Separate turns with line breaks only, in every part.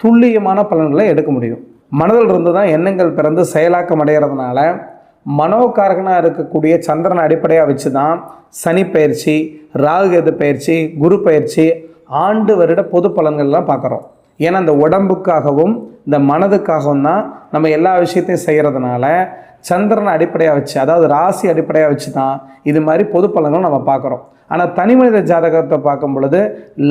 துல்லியமான பலன்களை எடுக்க முடியும். மனதில் இருந்து தான் எண்ணங்கள் பிறந்து செயலாக்கம் அடைகிறதுனால மனோகாரகனாக இருக்கக்கூடிய சந்திரனை அடிப்படையாக வச்சு தான் சனி பயிற்சி ராகுகேது பயிற்சி குரு பயிற்சி ஆண்டு வருட பொது பலன்கள்லாம் பார்க்குறோம். ஏன்னா இந்த உடம்புக்காகவும் இந்த மனதுக்காகவும் தான் நம்ம எல்லா விஷயத்தையும் செய்கிறதுனால சந்திரனை அடிப்படையாக வச்சு அதாவது ராசி அடிப்படையாக வச்சு தான் இது மாதிரி பொது பலன்கள் நம்ம பார்க்குறோம். ஆனால் தனி மனித ஜாதகத்தை பார்க்கும் பொழுது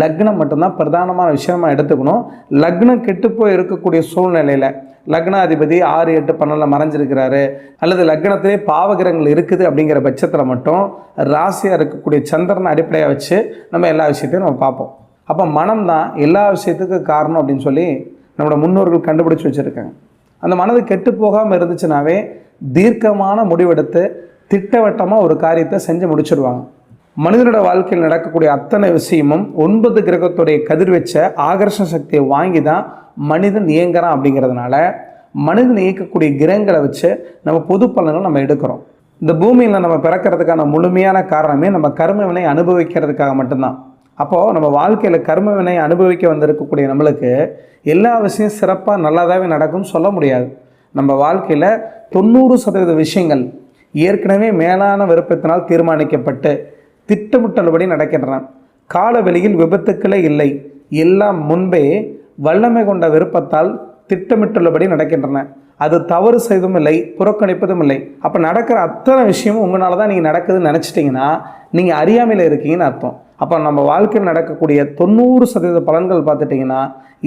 லக்னம் மட்டும்தான் பிரதானமான விஷயமா எடுத்துக்கணும். லக்னம் கெட்டுப்போய் இருக்கக்கூடிய சூழ்நிலையில் லக்னாதிபதி ஆறு எட்டு பன்னெண்டில் மறைஞ்சிருக்கிறாரு. அல்லது லக்னத்திலே பாவகிரகங்கள் இருக்குது அப்படிங்கிற பட்சத்தில் மட்டும் ராசியாக இருக்கக்கூடிய சந்திரனை அடிப்படையாக வச்சு நம்ம எல்லா விஷயத்தையும் நம்ம பார்ப்போம். அப்போ மனம் தான் எல்லா விஷயத்துக்கும் காரணம் அப்படின்னு சொல்லி நம்மளோட முன்னோர்கள் கண்டுபிடிச்சி வச்சுருக்காங்க. அந்த மனது கெட்டு போகாமல் இருந்துச்சுனாவே தீர்க்கமான முடிவெடுத்து திட்டவட்டமாக ஒரு காரியத்தை செஞ்சு முடிச்சிடுவாங்க மனிதனோட வாழ்க்கையில் நடக்கக்கூடிய அத்தனை விஷயமும் ஒன்பது கிரகத்துடைய கதிர்வச்ச ஆகர்ஷண சக்தியை வாங்கி தான் மனிதன் இயங்குறான் அப்படிங்கிறதுனால மனிதன் இயக்கக்கூடிய கிரகங்களை வச்சு நம்ம பொது பலன்கள் நம்ம எடுக்கிறோம். இந்த பூமியில் நம்ம பிறக்கிறதுக்கான முழுமையான காரணமே நம்ம கர்மவினை அனுபவிக்கிறதுக்காக மட்டும்தான். அப்போது நம்ம வாழ்க்கையில் கர்ம வினை அனுபவிக்க வந்திருக்கக்கூடிய நம்மளுக்கு எல்லா விஷயம் சிறப்பாக நல்லதாகவே நடக்கும்னு சொல்ல முடியாது. நம்ம வாழ்க்கையில் தொண்ணூறு சதவீத விஷயங்கள் ஏற்கனவே மேலான விருப்பத்தினால் தீர்மானிக்கப்பட்டு திட்டமிட்டபடி நடக்கின்றன. காலவெளியில் விபத்துக்களே இல்லை. எல்லாம் முன்பே வல்லமை கொண்ட விருப்பத்தால் திட்டமிட்டுள்ளபடி நடக்கின்றன. அது தவறு செய்வதும் இல்லை புறக்கணிப்பதும் இல்லை. அப்போ நடக்கிற அத்தனை விஷயமும் உங்களால் தான் நீங்கள் நடக்குதுன்னு நினச்சிட்டிங்கன்னா நீங்கள் அறியாமையில் இருக்கீங்கன்னு அர்த்தம். அப்போ நம்ம வாழ்க்கையில் நடக்கக்கூடிய தொண்ணூறு சதவீத பலன்கள் பார்த்துட்டிங்கன்னா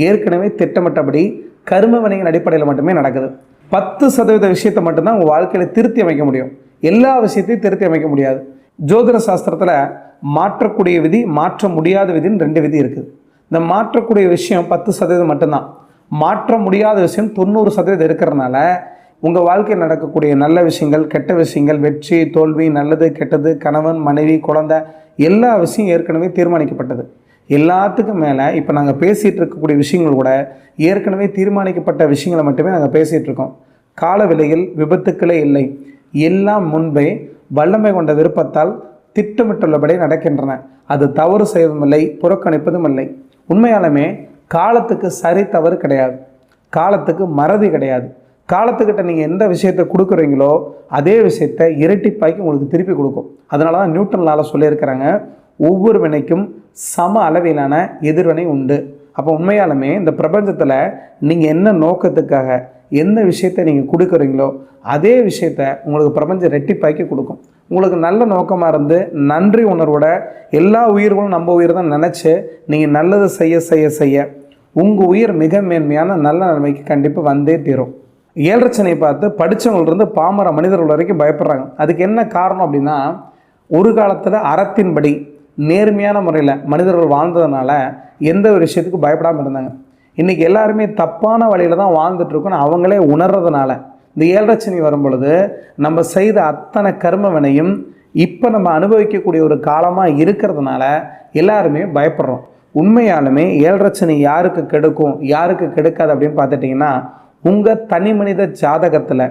ஏற்கனவே திட்டமிட்டபடி கரும வினையின் அடிப்படையில் மட்டுமே நடக்குது. பத்து சதவீத விஷயத்தை மட்டும்தான் உங்கள் வாழ்க்கையில் திருத்தி அமைக்க முடியும். எல்லா விஷயத்தையும் திருத்தி அமைக்க முடியாது. ஜோதிட சாஸ்திரத்தில் மாற்றக்கூடிய விதி மாற்ற முடியாத விதின்னு ரெண்டு விதி இருக்குது. இந்த மாற்றக்கூடிய விஷயம் பத்து சதவீதம் மட்டும்தான். மாற்ற முடியாத விஷயம் தொண்ணூறு சதவீதம் இருக்கிறதுனால உங்கள் வாழ்க்கையில் நடக்கக்கூடிய நல்ல விஷயங்கள் கெட்ட விஷயங்கள் வெற்றி தோல்வி நல்லது கெட்டது கணவன் மனைவி குழந்தை எல்லா விஷயம் ஏற்கனவே தீர்மானிக்கப்பட்டது. எல்லாத்துக்கும் மேலே இப்போ நாங்கள் பேசிகிட்டு இருக்கக்கூடிய விஷயங்கள் கூட ஏற்கனவே தீர்மானிக்கப்பட்ட விஷயங்களை மட்டுமே நாங்கள் பேசிகிட்டு இருக்கோம். கால விலையில் விபத்துக்களே இல்லை. எல்லாம் முன்பே வல்லமை கொண்ட விருப்பத்தால் திட்டமிட்டுள்ளபடி நடக்கின்றன. அது தவறு செய்வதும் இல்லை புறக்கணிப்பதும் இல்லை. உண்மையாலுமே காலத்துக்கு சரி தவறு கிடையாது. காலத்துக்கு மறதி கிடையாது. காலத்துக்கிட்ட நீங்கள் எந்த விஷயத்தை கொடுக்குறீங்களோ அதே விஷயத்தை இரட்டிப்பாக்கி உங்களுக்கு திருப்பி கொடுக்கும். அதனால தான் நியூட்டன்லால் சொல்லியிருக்கிறாங்க ஒவ்வொரு வினைக்கும் சம அளவிலான எதிர்வினை உண்டு. அப்போ உண்மையாலுமே இந்த பிரபஞ்சத்தில் நீங்கள் என்ன நோக்கத்துக்காக எந்த விஷயத்தை நீங்கள் கொடுக்குறீங்களோ அதே விஷயத்த உங்களுக்கு பிரபஞ்சம் ரெட்டிப்பாக்கி கொடுக்கும். உங்களுக்கு நல்ல நோக்கமாக இருந்து நன்றி உணர்வோட எல்லா உயிர்களும் நம்ம உயிர் தான் நினச்சி நீங்கள் நல்லது செய்ய செய்ய செய்ய உங்கள் உயிர் மிக மேன்மையான நல்ல நிலைமைக்கு கண்டிப்பாக வந்தே தீரும். ஏழரச்சனையை பார்த்து படித்தவங்கள்ருந்து பாமர மனிதர்கள் வரைக்கும் பயப்படுறாங்க. அதுக்கு என்ன காரணம் அப்படின்னா ஒரு காலத்தில் அறத்தின்படி நேர்மையான முறையில் மனிதர்கள் வாழ்ந்ததுனால எந்த ஒரு விஷயத்துக்கும் பயப்படாமல் இருந்தாங்க. இன்றைக்கி எல்லாருமே தப்பான வழியில் தான் வாழ்ந்துட்டுருக்கோன்னு அவங்களே உணர்றதுனால இந்த ஏழரச்சனி வரும் பொழுது நம்ம செய்த அத்தனை கர்ம வினையும் இப்போ நம்ம அனுபவிக்கக்கூடிய ஒரு காலமாக இருக்கிறதுனால எல்லாருமே பயப்படுறோம். உண்மையாலுமே ஏழரச்சனி யாருக்கு கெடுக்கும் யாருக்கு கெடுக்காது அப்படின்னு பார்த்துட்டிங்கன்னா உங்கள் தனி மனித ஜாதகத்தில்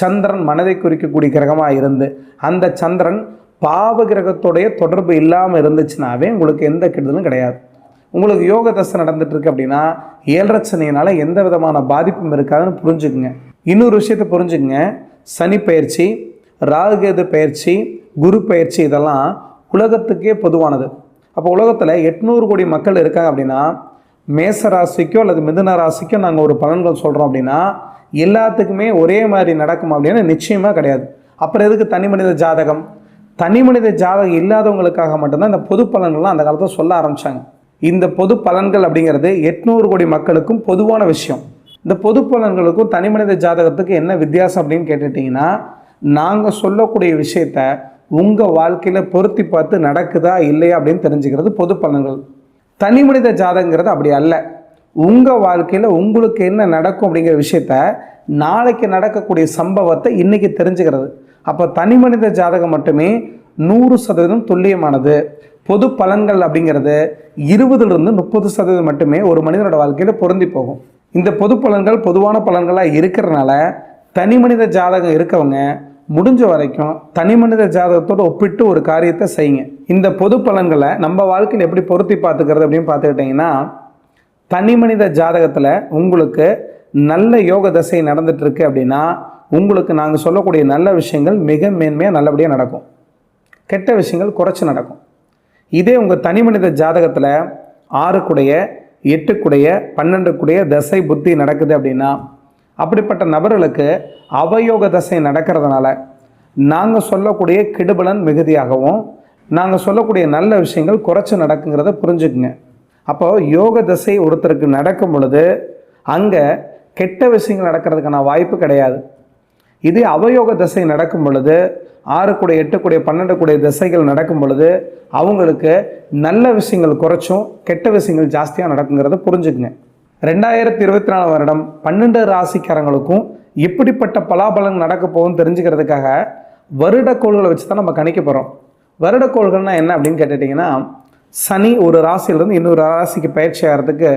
சந்திரன் மனதை குறிக்கக்கூடிய கிரகமாக இருந்து அந்த சந்திரன் பாவ கிரகத்தோடைய தொடர்பு இல்லாமல் இருந்துச்சுனாவே உங்களுக்கு எந்த கெடுதலும் கிடையாது. உங்களுக்கு யோக தசை நடந்துட்டுருக்கு அப்படின்னா ஏழரச்சனையினால எந்த விதமான பாதிப்பும் இருக்காதுன்னு புரிஞ்சுக்குங்க. இன்னொரு விஷயத்தை புரிஞ்சுக்குங்க. சனி பயிற்சி ராகுகேது பயிற்சி குரு பயிற்சி இதெல்லாம் உலகத்துக்கே பொதுவானது. அப்போ உலகத்தில் எட்நூறு கோடி மக்கள் இருக்காங்க அப்படின்னா மேச ராசிக்கோ அல்லது மிதுன ராசிக்கோ நாங்கள் ஒரு பலன்கள் சொல்கிறோம் அப்படின்னா எல்லாத்துக்குமே ஒரே மாதிரி நடக்கும் அப்படின்னு நிச்சயமாக கிடையாது. அப்புறம் எதுக்கு தனி மனித ஜாதகம்? தனி மனித ஜாதகம் இல்லாதவங்களுக்காக மட்டும்தான் இந்த பொது பலன்கள்லாம் அந்த காலத்தில் சொல்ல ஆரம்பித்தாங்க இந்த பொது பலன்கள் அப்படிங்கிறது எட்நூறு கோடி மக்களுக்கும் பொதுவான விஷயம். இந்த பொது பலன்களுக்கும் தனி மனித ஜாதகத்துக்கு என்ன வித்தியாசம் அப்படின்னு கேட்டுட்டிங்கன்னா நாங்கள் சொல்லக்கூடிய விஷயத்த உங்கள் வாழ்க்கையில் பொருத்தி பார்த்து நடக்குதா இல்லையா அப்படின்னு தெரிஞ்சுக்கிறது பொது பலன்கள். தனி மனித ஜாதகங்கிறது அப்படி அல்ல. உங்கள் வாழ்க்கையில் உங்களுக்கு என்ன நடக்கும் அப்படிங்கிற விஷயத்த நாளைக்கு நடக்கக்கூடிய சம்பவத்தை இன்றைக்கி தெரிஞ்சுக்கிறது. அப்போ தனி மனித ஜாதகம் மட்டுமே நூறு சதவீதம் துல்லியமானது. பொது பலன்கள் அப்படிங்கிறது இருபதுலேருந்து முப்பது சதவீதம் மட்டுமே ஒரு மனிதனோட வாழ்க்கையில் பொருந்தி போகும். இந்த பொது பலன்கள் பொதுவான பலன்களாக இருக்கிறனால தனி மனித ஜாதகம் இருக்கவங்க முடிஞ்ச வரைக்கும் தனி மனித ஜாதகத்தோடு ஒப்பிட்டு ஒரு காரியத்தை செய்யுங்க. இந்த பொது பலன்களை நம்ம வாழ்க்கையில் எப்படி பொருத்தி பார்த்துக்கிறது அப்படின்னு பார்த்துக்கிட்டிங்கன்னா தனி மனித ஜாதகத்தில் உங்களுக்கு நல்ல யோக தசை நடந்துகிட்ருக்கு அப்படின்னா உங்களுக்கு நாங்கள் சொல்லக்கூடிய நல்ல விஷயங்கள் மிக மேன்மையாக நல்லபடியாக நடக்கும். கெட்ட விஷயங்கள் குறைச்சி நடக்கும். இதே உங்கள் தனி மனித ஜாதகத்தில் ஆறுக்குடைய எட்டுக்குடைய பன்னெண்டுக்குடைய தசை புத்தி நடக்குது அப்படின்னா அப்படிப்பட்ட நபர்களுக்கு அவயோக தசை நடக்கிறதுனால நாங்கள் சொல்லக்கூடிய கெடுபலன் மிகுதியாகவும் நாங்கள் சொல்லக்கூடிய நல்ல விஷயங்கள் குறைச்சி நடக்குங்கிறத புரிஞ்சுக்குங்க. அப்போது யோக தசை ஒருத்தருக்கு நடக்கும் பொழுது அங்கே கெட்ட விஷயங்கள் நடக்கிறதுக்கான வாய்ப்பு கிடையாது. இதே அவயோக தசை நடக்கும் பொழுது ஆறு கூட எட்டு கூட பன்னெண்டு கூட திசைகள் நடக்கும் பொழுது அவங்களுக்கு நல்ல விஷயங்கள் குறைச்சும் கெட்ட விஷயங்கள் ஜாஸ்தியாக நடக்குங்கிறத புரிஞ்சுக்குங்க. ரெண்டாயிரத்தி இருபத்தி நாலு வருடம் பன்னெண்டு ராசிக்காரங்களுக்கும் எப்படிப்பட்ட பலாபலன் நடக்க போகும்னு தெரிஞ்சுக்கிறதுக்காக வருட கோள்களை வச்சு தான் நம்ம கணிக்க போகிறோம் வருடக்கோள்கள்னால் என்ன அப்படின்னு கேட்டுட்டிங்கன்னா சனி ஒரு ராசியிலேருந்து இன்னொரு ராசிக்கு பயிற்சி ஆகிறதுக்கு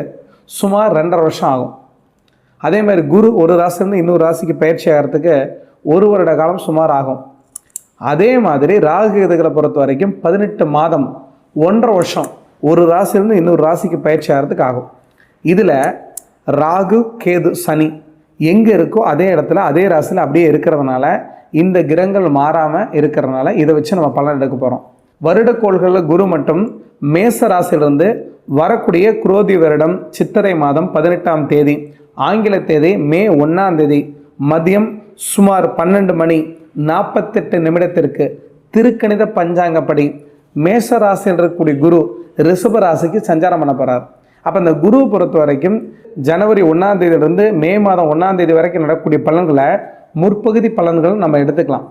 சுமார் ரெண்டரை வருஷம் ஆகும். அதே மாதிரி குரு ஒரு ராசிலேருந்து இன்னொரு ராசிக்கு பயிற்சி ஆகிறதுக்கு ஒரு வருட காலம் சுமார் ஆகும். அதே மாதிரி ராகு கேதுகளை பொறுத்த வரைக்கும் பதினெட்டு மாதம் ஒன்றரை வருஷம் ஒரு ராசிலேருந்து இன்னொரு ராசிக்கு பயிற்சி ஆகிறதுக்கு ஆகும். இதில் ராகு கேது சனி எங்கே இருக்கோ அதே இடத்துல அதே ராசியில் அப்படியே இருக்கிறதுனால இந்த கிரகங்கள் மாறாமல் இருக்கிறனால இதை வச்சு நம்ம பலன் எடுக்க போகிறோம் வருடக்கோள்களில் குரு மட்டும் மேச ராசியிலிருந்து வரக்கூடிய குரோதி வருடம் சித்திரை மாதம் பதினெட்டாம் தேதி ஆங்கில தேதி மே ஒன்றாம் தேதி மதியம் சுமார் பன்னெண்டு மணி நாற்பத்தெட்டு நிமிடத்திற்கு திருக்கணித பஞ்சாங்கப்படி மேச ராசியில் இருக்கக்கூடிய குரு ரிஷப ராசிக்கு சஞ்சாரம் பண்ண போகிறார் அப்போ இந்த குரு பொறுத்த வரைக்கும் ஜனவரி ஒன்றாம் தேதியிலிருந்து மே மாதம் ஒன்றாம் தேதி வரைக்கும் நடக்கக்கூடிய பலன்களை முற்பகுதி பலன்கள் நம்ம எடுத்துக்கலாம்.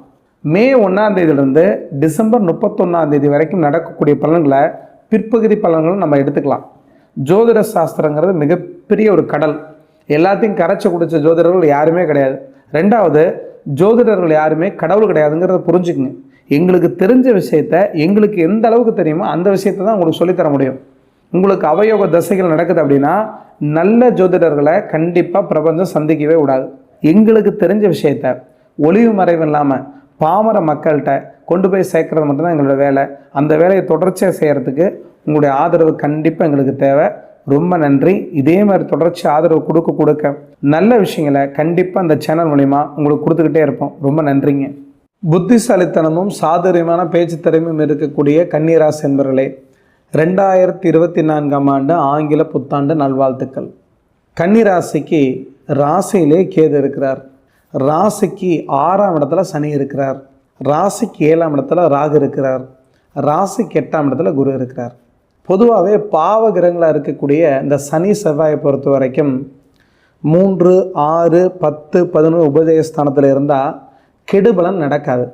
மே ஒன்றாம் தேதியிலிருந்து டிசம்பர் முப்பத்தொன்னாம் தேதி வரைக்கும் நடக்கக்கூடிய பலன்களை பிற்பகுதி பலன்களும் நம்ம எடுத்துக்கலாம். ஜோதிட சாஸ்திரங்கிறது மிகப்பெரிய ஒரு கடல். எல்லாத்தையும் கரைச்சி குடித்த ஜோதிடர்கள் யாருமே கிடையாது. ரெண்டாவது ஜோதிடர்கள் யாருமே கடவுள் கிடையாதுங்கிறத புரிஞ்சுக்குங்க. எங்களுக்கு தெரிஞ்ச விஷயத்த எங்களுக்கு எந்த அளவுக்கு தெரியுமோ அந்த விஷயத்தை தான் உங்களுக்கு சொல்லித்தர முடியும். உங்களுக்கு அவயோக தசைகள் நடக்குது அப்படின்னா நல்ல ஜோதிடர்களை கண்டிப்பாக பிரபஞ்சம் சந்திக்கவே விடாது எங்களுக்கு தெரிஞ்ச விஷயத்த ஒளிவு மறைவு இல்லாமல் பாமர மக்கள்கிட்ட கொண்டு போய் சேர்க்கறது மட்டும்தான் எங்களோட வேலை. அந்த வேலையை தொடர்ச்சியாக செய்கிறதுக்கு உங்களுடைய ஆதரவு கண்டிப்பாக எங்களுக்கு தேவை. ரொம்ப நன்றி. இதே மாதிரி தொடர்ச்சி ஆதரவு கொடுக்க கொடுக்க நல்ல விஷயங்களை கண்டிப்பாக அந்த சேனல் மூலிமா உங்களுக்கு கொடுத்துக்கிட்டே இருப்போம். ரொம்ப நன்றிங்க. புத்திசாலித்தனமும் சாதுரியமான பேச்சு திறமையும் இருக்கக்கூடிய கன்னிராசி என்பர்களே ரெண்டாயிரத்தி இருபத்தி நான்காம் ஆண்டு ஆங்கில புத்தாண்டு நல்வாழ்த்துக்கள். கன்னிராசிக்கு ராசியிலே கேது இருக்கிறார். ராசிக்கு ஆறாம் இடத்துல சனி இருக்கிறார். ராசிக்கு ஏழாம் இடத்துல ராகு இருக்கிறார். ராசிக்கு எட்டாம் இடத்துல குரு இருக்கிறார். பொதுவாகவே பாவ கிரகங்களாக இருக்கக்கூடிய இந்த சனி செவ்வாயை பொறுத்த வரைக்கும் மூன்று ஆறு பத்து பதினொன்று உபதேசஸ்தானத்தில் இருந்தால் கெடுபலன் நடக்காது.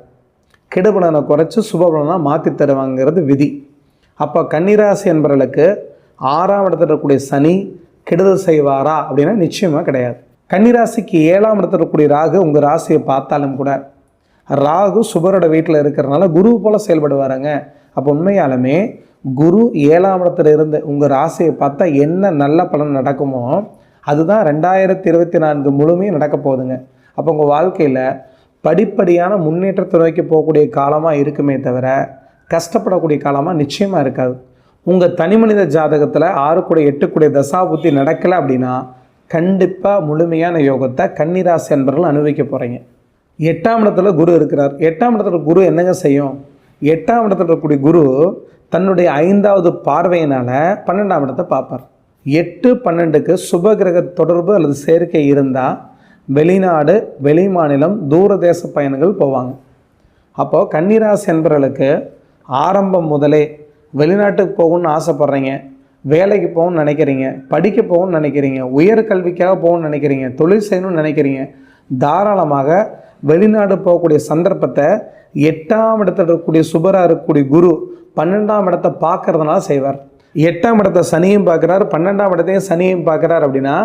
கெடுபலனை குறைச்சி சுபபலனாக மாற்றி தருவாங்கிறது விதி. அப்போ கன்னிராசி என்பவர்களுக்கு ஆறாம் இடத்துல இருக்கக்கூடிய சனி கெடுதல் செய்வாரா அப்படின்னா நிச்சயமாக கிடையாது. கன்னிராசிக்கு ஏழாம் இடத்துல இருக்கக்கூடிய ராகு உங்கள் ராசியை பார்த்தாலும் கூட ராகு சுபரோட வீட்டில் இருக்கிறனால குரு போல் செயல்படுவாருங்க. அப்போ உண்மையாலுமே குரு ஏழாம் இடத்துல இருந்து உங்கள் ராசியை பார்த்தா என்ன நல்ல பலன் நடக்குமோ அதுதான் ரெண்டாயிரத்தி இருபத்தி நான்கு முழுமையும் நடக்க போகுதுங்க. அப்போ உங்கள் வாழ்க்கையில் படிப்படியான முன்னேற்றத்தை நோக்கி போகக்கூடிய காலமாக இருக்குமே தவிர கஷ்டப்படக்கூடிய காலமாக நிச்சயமாக இருக்காது. உங்கள் தனிமனித ஜாதகத்தில் ஆறு கூட எட்டு கூடிய தசாபுத்தி நடக்கலை அப்படின்னா கண்டிப்பாக முழுமையான யோகத்தை கன்னிராசி என்பர்கள் அனுபவிக்க போகிறீங்க எட்டாம் இடத்துல குரு இருக்கிறார். எட்டாம் இடத்துல குரு என்னங்க செய்யும்? எட்டாம் இடத்துல இருக்கக்கூடிய குரு தன்னுடைய ஐந்தாவது பார்வையினால் பன்னெண்டாம் இடத்தை பார்ப்பார். எட்டு பன்னெண்டுக்கு சுப கிரக தொடர்பு அல்லது சேர்க்கை இருந்தால் வெளிநாடு வெளி மாநிலம் தூரதேச பயணங்கள் போவாங்க. அப்போது கன்னிராசி என்பவர்களுக்கு ஆரம்பம் முதலே வெளிநாட்டுக்கு போகணும்னு ஆசைப்பட்றீங்க வேலைக்கு போகணும்னு நினைக்கிறீங்க படிக்க போகணும்னு நினைக்கிறீங்க உயர்கல்விக்காக போகணும்னு நினைக்கிறீங்க தொழில் செய்யணும்னு நினைக்கிறீங்க தாராளமாக வெளிநாடு போகக்கூடிய சந்தர்ப்பத்தை எட்டாம் இடத்துல இருக்கக்கூடிய சுபராக இருக்கக்கூடிய குரு பன்னெண்டாம் இடத்தை பார்க்கறதுனால செய்வார். எட்டாம் இடத்த சனியும் பார்க்குறாரு பன்னெண்டாம் இடத்தையும் சனியும் பார்க்குறாரு அப்படின்னா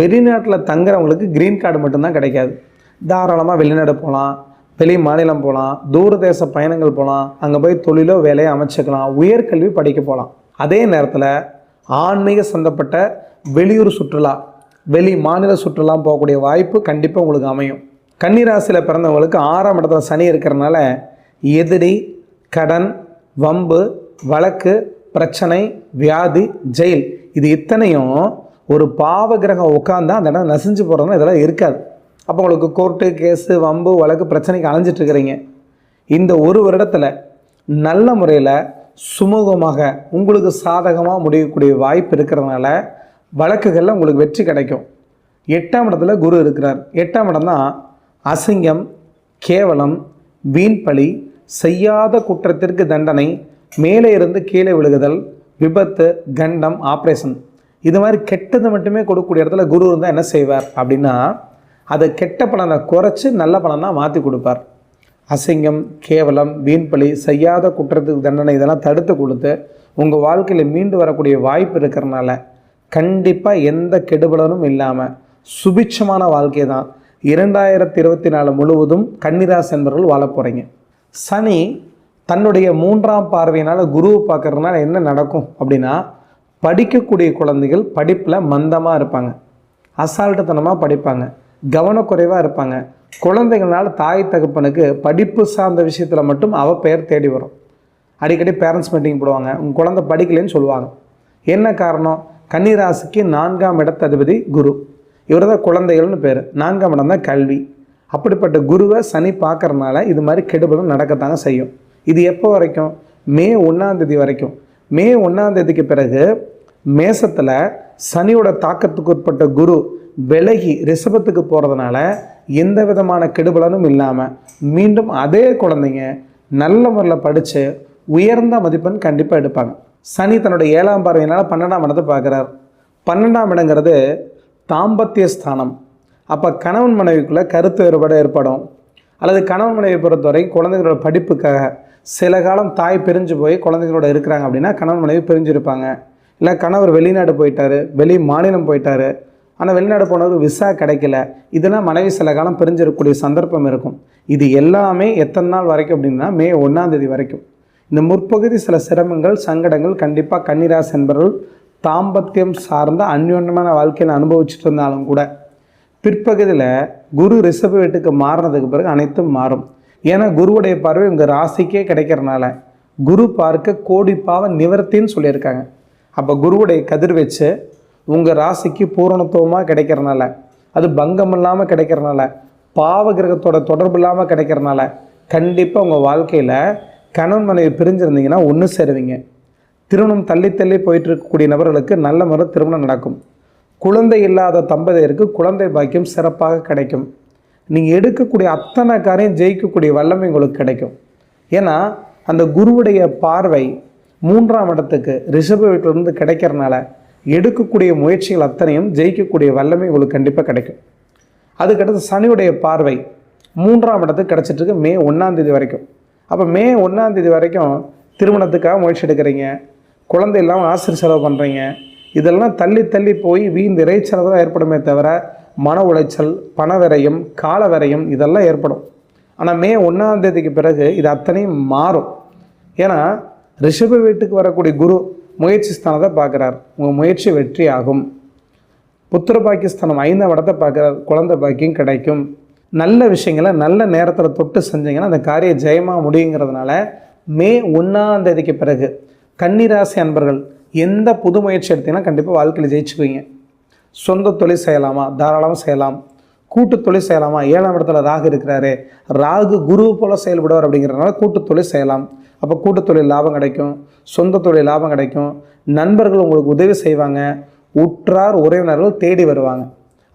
வெளிநாட்டில் தங்குறவங்களுக்கு க்ரீன் கார்டு மட்டும்தான் கிடைக்காது. தாராளமாக வெளிநாடு போகலாம் வெளி மாநிலம் போகலாம் தூரதேச பயணங்கள் போகலாம் அங்கே போய் தொழிலோ வேலையை அமைச்சுக்கலாம் உயர்கல்வி படிக்க போகலாம் அதே நேரத்தில் ஆன்மீக சந்தப்பட்ட வெளியூர் சுற்றுலா வெளி மாநில சுற்றுலா போகக்கூடிய வாய்ப்பு கண்டிப்பாக உங்களுக்கு அமையும். கன்னிராசியில் பிறந்தவங்களுக்கு ஆறாம் இடத்துல சனி இருக்கிறனால எதிரி கடன் வம்பு வழக்கு பிரச்சனை வியாதி ஜெயில் இது இத்தனையும் ஒரு பாவகிரகம் உட்காந்தா அந்த இடம் நசிஞ்சு போகிறதுனா இதெல்லாம் இருக்காது. அப்போ உங்களுக்கு கோர்ட்டு கேஸு வம்பு வழக்கு பிரச்சனைக்கு அலைஞ்சிட்டு இருக்கிறீங்க. இந்த ஒரு வருடத்தில் நல்ல முறையில் சுமூகமாக உங்களுக்கு சாதகமாக முடியக்கூடிய வாய்ப்பு இருக்கிறதுனால வழக்குகளில் உங்களுக்கு வெற்றி கிடைக்கும். எட்டாம் இடத்துல குரு இருக்கிறார். எட்டாம் இடம் தான் அசிங்கம் கேவலம் வீண்பழி செய்யாத குற்றத்திற்கு தண்டனை மேலே இருந்து கீழே விழுகுதல் விபத்து கண்டம் ஆப்ரேஷன் இது மாதிரி கெட்டது மட்டுமே கொடுக்கக்கூடிய இடத்துல குரு இருந்தால் என்ன செய்வார் அப்படின்னா அதை கெட்ட பலனை குறைச்சி நல்ல பலனாக மாற்றி கொடுப்பார். அசிங்கம் கேவலம் வீண்பழி செய்யாத குற்றத்துக்கு தண்டனை இதெல்லாம் தடுத்து கொடுத்து உங்கள் வாழ்க்கையில் மீண்டு வரக்கூடிய வாய்ப்பு இருக்கிறனால கண்டிப்பாக எந்த கெடுபலனும் இல்லாமல் சுபிட்சமான வாழ்க்கை தான். இரண்டாயிரத்தி இருபத்தி நாலு முழுவதும் கன்னிராசி என்பவர்கள் வாழ போகிறீங்க சனி தன்னுடைய மூன்றாம் பார்வையினால் குருவை பார்க்குறதுனால என்ன நடக்கும் அப்படின்னா படிக்கக்கூடிய குழந்தைகள் படிப்பில் மந்தமாக இருப்பாங்க. அசால்ட்டுத்தனமாக படிப்பாங்க. கவனக்குறைவாக இருப்பாங்க. குழந்தைங்களால் தாய் தகப்பனுக்கு படிப்பு சார்ந்த விஷயத்தில் மட்டும் அவ பெயர் தேடி வரும். அடிக்கடி பேரண்ட்ஸ் மீட்டிங் போடுவாங்க. உங்கள் குழந்தை படிக்கலைன்னு சொல்லுவாங்க. என்ன காரணம்? கன்னிராசிக்கு நான்காம் இடத்ததிபதி குரு. இவர் தான் குழந்தைகள்னு பேர். நான்காம் இடம் தான் கல்வி. அப்படிப்பட்ட குருவை சனி பார்க்கறனால இது மாதிரி கெடுபலும் நடக்கத்தாங்க செய்யும். இது எப்போ வரைக்கும்? மே ஒன்றாந்தேதி வரைக்கும். மே ஒன்றாந்தேதிக்கு பிறகு மேசத்தில் சனியோட தாக்கத்துக்கு உட்பட்ட குரு விலகி ரிஷபத்துக்கு போகிறதுனால எந்த விதமான கெடுபலனும் இல்லாமல் மீண்டும் அதே குழந்தைங்க நல்ல முறையில் படித்து உயர்ந்த மதிப்பெண் கண்டிப்பாக எடுப்பாங்க. சனி தன்னுடைய ஏழாம் பார்வையினால் பன்னெண்டாம் இடத்தை பார்க்குறார். பன்னெண்டாம் இடங்கிறது தாம்பத்திய ஸ்தானம். அப்போ கணவன் மனைவிக்குள்ளே கருத்து வேறுபாடு ஏற்படும். அல்லது கணவன் மனைவி பொறுத்தவரை குழந்தைகளோட படிப்புக்காக சில காலம் தாய் பிரிஞ்சு போய் குழந்தைங்களோட இருக்கிறாங்க அப்படின்னா கணவன் மனைவி பிரிஞ்சிருப்பாங்க. இல்லை கணவர் வெளிநாடு போயிட்டாரு வெளி மாநிலம் போயிட்டார் ஆனால் வெளிநாடு போனவர் விசா கிடைக்கல. இதெல்லாம் மனைவி சில காலம் பிரிஞ்சிருக்கக்கூடிய சந்தர்ப்பம் இருக்கும். இது எல்லாமே எத்தனை நாள் வரைக்கும் அப்படின்னா மே ஒன்றாம் தேதி வரைக்கும். இந்த முற்பகுதி சில சிரமங்கள் சங்கடங்கள் கண்டிப்பாக கன்னிராசி என்பவர்கள் தாம்பத்தியம் சார்ந்த அந்யோன்யமான வாழ்க்கையில் அனுபவிச்சுட்டு இருந்தாலும் கூட பிற்பகுதியில் குரு ரிஷப வீட்டுக்கு மாறினதுக்கு பிறகு அனைத்தும் மாறும். ஏன்னா குருவுடைய பார்வை உங்கள் ராசிக்கே கிடைக்கிறனால குரு பார்க்க கோடிப்பாவை நிவர்த்தின்னு சொல்லியிருக்காங்க. அப்போ குருவுடைய கதிர் வச்சு உங்கள் ராசிக்கு பூரணத்துவமாக கிடைக்கிறனால அது பங்கம் இல்லாமல் கிடைக்கிறனால பாவ கிரகத்தோட தொடர்பு இல்லாமல் கிடைக்கிறனால கண்டிப்பாக உங்கள் வாழ்க்கையில் கணவன் மனைவி பிரிஞ்சிருந்தீங்கன்னா ஒன்று சேருவீங்க. திருமணம் தள்ளி தள்ளி போயிட்டு இருக்கக்கூடிய நபர்களுக்கு நல்ல முறை திருமணம் நடக்கும். குழந்தை இல்லாத தம்பதியருக்கு குழந்தை பாக்கியம் சிறப்பாக கிடைக்கும். நீங்கள் எடுக்கக்கூடிய அத்தனை காரையும் ஜெயிக்கக்கூடிய வல்லமை உங்களுக்கு கிடைக்கும். ஏன்னா அந்த குருவுடைய பார்வை மூன்றாம் இடத்துக்கு ரிஷப வீட்டிலிருந்து கிடைக்கிறனால எடுக்கக்கூடிய முயற்சிகள் அத்தனையும் ஜெயிக்கக்கூடிய வல்லமை உங்களுக்கு கண்டிப்பாக கிடைக்கும். அதுக்கடுத்து சனியுடைய பார்வை மூன்றாம் இடத்துக்கு கிடச்சிட்ருக்கு மே ஒன்றாந்தேதி வரைக்கும். அப்போ மே ஒன்றாந்தேதி வரைக்கும் திருமணத்துக்காக முயற்சி எடுக்கிறீங்க குழந்தை இல்லாமல் ஆசிரியர் செலவு பண்ணுறீங்க இதெல்லாம் தள்ளி தள்ளி போய் வீண் இறைச்சலவு தான் ஏற்படுமே தவிர மன உளைச்சல் பண விரயம் கால விரயம் இதெல்லாம் ஏற்படும். ஆனால் மே ஒன்றாந்தேதிக்கு பிறகு இது அத்தனையும் மாறும். ஏன்னா ரிஷப வீட்டுக்கு வரக்கூடிய குரு முயற்சி ஸ்தானத்தை பார்க்குறார். உங்கள் முயற்சி வெற்றி ஆகும். புத்திர பாக்கியஸ்தானம் ஐந்தாம் இடத்தை பார்க்குறார். குழந்தை பாக்கியம் கிடைக்கும். நல்ல விஷயங்களை நல்ல நேரத்தில் தொட்டு செஞ்சீங்கன்னா அந்த காரியம் ஜெயமாக முடியுங்கிறதுனால மே ஒன்றாம் தேதிக்கு பிறகு கன்னிராசி அன்பர்கள் எந்த புது முயற்சி எடுத்தீங்கன்னா கண்டிப்பாக வாழ்க்கையில் ஜெயிச்சுக்குவீங்க. சொந்த தொழில் செய்யலாமா? தாராளமாக செய்யலாம். கூட்டு தொழில் செய்யலாமா? ஏழாம் இடத்துல ராகு இருக்கிறாரு. ராகு குரு போல் செயல்படுவார் அப்படிங்கிறதுனால கூட்டு தொழில் செய்யலாம். அப்போ கூட்டத்தொழில் லாபம் கிடைக்கும் சொந்த தொழில் லாபம் கிடைக்கும். நண்பர்கள் உங்களுக்கு உதவி செய்வாங்க உற்றார் உறவினர்கள் தேடி வருவாங்க.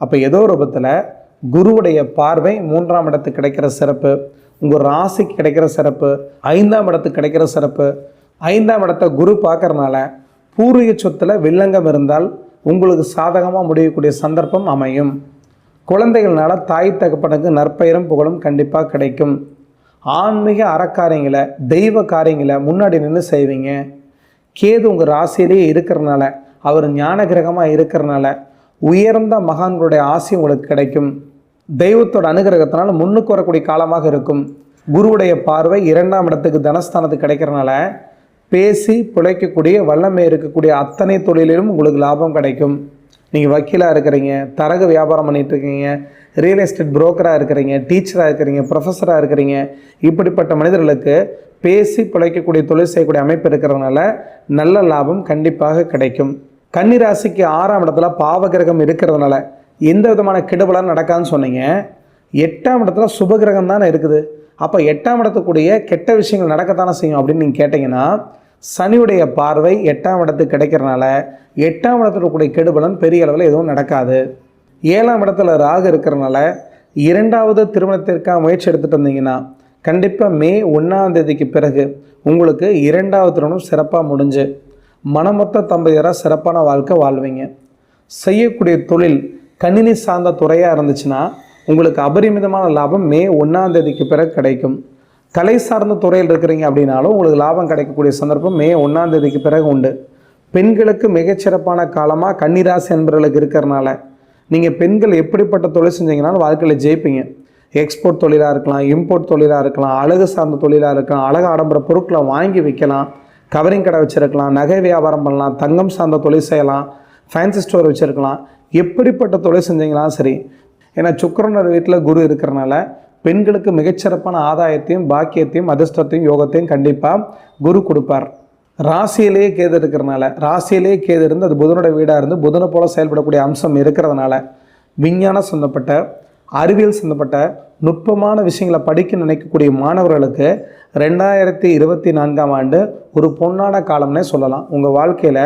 அப்போ ஏதோ ரூபத்தில் குருவுடைய பார்வை மூன்றாம் இடத்துக்கு கிடைக்கிற சிறப்பு உங்கள் ராசிக்கு கிடைக்கிற சிறப்பு ஐந்தாம் இடத்துக்கு கிடைக்கிற சிறப்பு. ஐந்தாம் இடத்த குரு பார்க்கறனால பூர்வீக சொத்தில் வில்லங்கம் இருந்தால் உங்களுக்கு சாதகமாக முடியக்கூடிய சந்தர்ப்பம் அமையும். குழந்தைகள்னால தாய் தகப்பனுக்கு நற்பெயரும் புகழும் கண்டிப்பாக கிடைக்கும். ஆன்மீக அறக்காரியங்களை தெய்வ காரியங்களை முன்னாடி நின்று செய்வீங்க. கேது உங்கள் ராசியிலேயே இருக்கிறனால அவர் ஞான கிரகமாக இருக்கிறனால உயர்ந்த மகான்களுடைய ஆசை உங்களுக்கு கிடைக்கும். தெய்வத்தோட அனுகிரகத்தினால முன்னுக்கு வரக்கூடிய காலமாக இருக்கும். குருவுடைய பார்வை இரண்டாம் இடத்துக்கு தனஸ்தானத்துக்கு கிடைக்கிறனால பேசி பிழைக்கக்கூடிய வல்லமை இருக்கக்கூடிய அத்தனை தொழிலிலும் உங்களுக்கு லாபம் கிடைக்கும். நீங்கள் வக்கீலாக இருக்கிறீங்க தரகு வியாபாரம் பண்ணிகிட்ருக்கீங்க ரியல் எஸ்டேட் புரோக்கராக இருக்கிறீங்க டீச்சராக இருக்கிறீங்க ப்ரொஃபஸராக இருக்கிறீங்க இப்படிப்பட்ட மனிதர்களுக்கு பேசி பிழைக்கக்கூடிய தொழில் செய்யக்கூடிய அமைப்பு இருக்கிறதுனால நல்ல லாபம் கண்டிப்பாக கிடைக்கும். கன்னிராசிக்கு ஆறாம் இடத்துல பாவகிரகம் இருக்கிறதுனால எந்த விதமான கெடுபலம் நடக்காதுன்னு சொன்னீங்க. எட்டாம் இடத்துல சுபகிரகம் தானே இருக்குது. அப்போ எட்டாம் இடத்துக்குரிய கெட்ட விஷயங்கள் நடக்கத்தானே செய்யும் அப்படின்னு நீங்கள் கேட்டிங்கன்னா சனியுடைய பார்வை எட்டாம் இடத்துக்கு கிடைக்கிறனால எட்டாம் இடத்துல கூடிய கெடுபலன் பெரிய அளவில் எதுவும் நடக்காது. ஏழாம் இடத்துல ராகு இருக்கிறனால இரண்டாவது திருமணத்திற்காக முயற்சி எடுத்துகிட்டு வந்தீங்கன்னா கண்டிப்பாக மே ஒன்றாம் தேதிக்கு பிறகு உங்களுக்கு இரண்டாவது திருமணம் சிறப்பாக முடிஞ்சு மனமொத்த தம்பதியராக சிறப்பான வாழ்க்கை வாழ்வீங்க. செய்யக்கூடிய தொழில் கணினி சார்ந்த துறையாக இருந்துச்சுன்னா உங்களுக்கு அபரிமிதமான லாபம் மே ஒன்றாம் தேதிக்கு பிறகு கிடைக்கும். கலை சார்ந்த துறையில் இருக்கிறீங்க அப்படின்னாலும் உங்களுக்கு லாபம் கிடைக்கக்கூடிய சந்தர்ப்பம் மே ஒன்றாம் தேதிக்கு பிறகு உண்டு. பெண்களுக்கு மிகச்சிறப்பான காலமாக கன்னிராசி என்பவர்களுக்கு இருக்கிறனால நீங்கள் பெண்கள் எப்படிப்பட்ட தொழில் செஞ்சீங்கனாலும் வாழ்க்கையில் ஜெயிப்பீங்க. எக்ஸ்போர்ட் தொழிலாக இருக்கலாம் இம்போர்ட் தொழிலாக இருக்கலாம் அழகு சார்ந்த தொழிலாக இருக்கலாம் அழகு ஆடம்பர பொருட்களை வாங்கி விற்கலாம் கவரிங் கடை வச்சுருக்கலாம் நகை வியாபாரம் பண்ணலாம் தங்கம் சார்ந்த தொழில் செய்யலாம் ஃபேன்சி ஸ்டோர் வச்சுருக்கலாம். எப்படிப்பட்ட தொழில் செஞ்சீங்களாலும் சரி. ஏன்னா சுக்கரனர் வீட்டில் குரு இருக்கிறனால பெண்களுக்கு மிகச்சிறப்பான ஆதாயத்தையும் பாக்கியத்தையும் அதிர்ஷ்டத்தையும் யோகத்தையும் கண்டிப்பாக குரு கொடுப்பார். ராசியிலேயே கேது இருக்கிறனால ராசியிலேயே கேது இருந்து அது புதனோட வீடாக இருந்து புதனை போல் செயல்படக்கூடிய அம்சம் இருக்கிறதுனால விஞ்ஞானம் சம்மந்தப்பட்ட அறிவியல் சம்மந்தப்பட்ட நுட்பமான விஷயங்களை படிக்க நினைக்கக்கூடிய மாணவர்களுக்கு ரெண்டாயிரத்தி இருபத்தி நான்காம் ஆண்டு ஒரு பொன்னான காலம்னே சொல்லலாம். உங்கள் வாழ்க்கையில்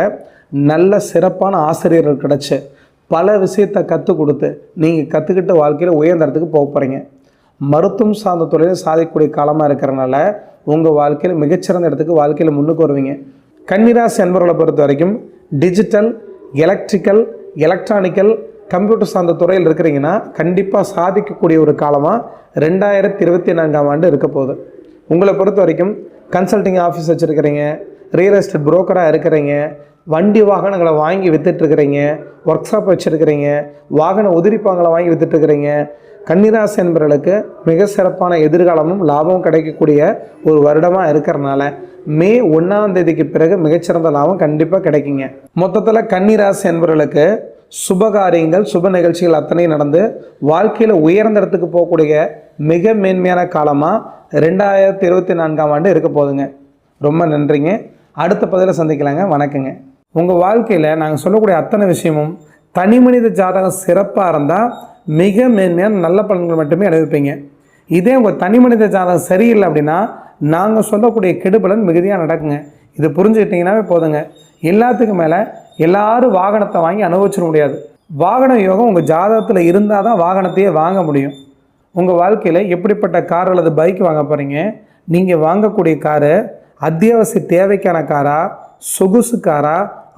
நல்ல சிறப்பான ஆசிரியர்கள் கிடச்சி பல விஷயத்தை கற்றுக் கொடுத்து நீங்கள் கற்றுக்கிட்ட வாழ்க்கையில் உயர்ந்தரத்துக்கு போக போகிறீங்க மருத்துவம் சார்ந்த தொழிலை சாதிக்கக்கூடிய காலமாக இருக்கிறனால உங்கள் வாழ்க்கையில் மிகச்சிறந்த இடத்துக்கு வாழ்க்கையில் முன்னுக்கு வருவீங்க. கன்னிராசி அன்பர்களை பொறுத்த வரைக்கும் டிஜிட்டல் எலக்ட்ரிக்கல் எலக்ட்ரானிக்கல் கம்ப்யூட்டர் சார்ந்த துறையில் இருக்கிறீங்கன்னா கண்டிப்பாக சாதிக்கக்கூடிய ஒரு காலமாக ரெண்டாயிரத்தி இருபத்தி நான்காம் ஆண்டு இருக்க போகுது. உங்களை பொறுத்த வரைக்கும் கன்சல்டிங் ஆஃபீஸ் வச்சுருக்கிறீங்க ரியல் எஸ்டேட் புரோக்கராக இருக்கிறீங்க வண்டி வாகனங்களை வாங்கி வித்துட்ருக்கிறீங்க ஒர்க் ஷாப் வச்சுருக்கிறீங்க வாகன உதிரிப்பாங்களை வாங்கி வித்துட்ருக்கிறீங்க கன்னிராசி என்பவர்களுக்கு மிக சிறப்பான எதிர்காலமும் லாபமும் கிடைக்கக்கூடிய ஒரு வருடமாக இருக்கிறனால மே ஒன்றாம் தேதிக்கு பிறகு மிகச்சிறந்த லாபம் கண்டிப்பாக கிடைக்குங்க. மொத்தத்தில் கன்னிராசி என்பவர்களுக்கு சுபகாரியங்கள் சுப நிகழ்ச்சிகள் அத்தனையும் நடந்து வாழ்க்கையில் உயர்ந்த இடத்துக்கு போகக்கூடிய மிக மேன்மையான காலமாக ரெண்டாயிரத்தி இருபத்தி நான்காம் ஆண்டு இருக்க போகுதுங்க. ரொம்ப நன்றிங்க. அடுத்த பதிவில் சந்திக்கலாங்க. வணக்கங்க. உங்கள் வாழ்க்கையில் நாங்கள் சொல்லக்கூடிய அத்தனை விஷயமும் தனி மனித ஜாதகம் சிறப்பாக இருந்தால் மிக மேன்மையான நல்ல பலன்கள் மட்டுமே அடைவிப்பீங்க. இதே உங்கள் தனி மனித ஜாதகம் சரியில்லை அப்படின்னா நாங்கள் சொல்லக்கூடிய கெடுபலன் மிகுதியாக நடக்குங்க. இது புரிஞ்சுக்கிட்டிங்கன்னாவே போதுங்க. எல்லாத்துக்கும் மேலே எல்லாரும் வாகனத்தை வாங்கி அனுபவிச்சிட முடியாது. வாகன யோகம் உங்கள் ஜாதகத்தில் இருந்தால் தான் வாகனத்தையே வாங்க முடியும். உங்கள் வாழ்க்கையில் எப்படிப்பட்ட கார் அல்லது பைக் வாங்க போகிறீங்க நீங்கள் வாங்கக்கூடிய காரு அத்தியாவசிய தேவைக்கான காரா சொகுசு காரா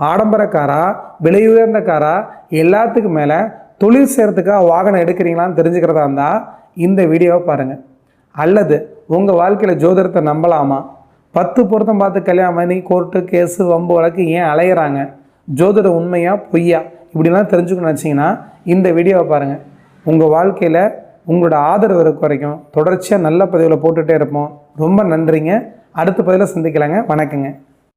ஆடம்பர காரா விலை உயர்ந்த காரா எல்லாத்துக்கும் மேலே தொழில் செய்கிறதுக்காக வாகனம் எடுக்கிறீங்களான்னு தெரிஞ்சுக்கிறதா இருந்தால் இந்த வீடியோவை பாருங்கள் அல்லது உங்கள் வாழ்க்கையில் ஜோதிடத்தை நம்பலாமா? பத்து பொருத்தம் பார்த்து கல்யாணம் பண்ணி கோர்ட்டு கேஸு வம்பு வழக்கு ஏன் அலையிறாங்க? ஜோதிட உண்மையா பொய்யா? இப்படிலாம் தெரிஞ்சுக்கணும்னு நினச்சிங்கன்னா இந்த வீடியோவை பாருங்கள் உங்கள் வாழ்க்கையில் உங்களோட ஆதரவு இருக்க வரைக்கும் தொடர்ச்சியாக நல்ல பதிவில் போட்டுகிட்டே இருப்போம். ரொம்ப நன்றிங்க. அடுத்த பதிவில் சந்திக்கலாங்க. வணக்கங்க.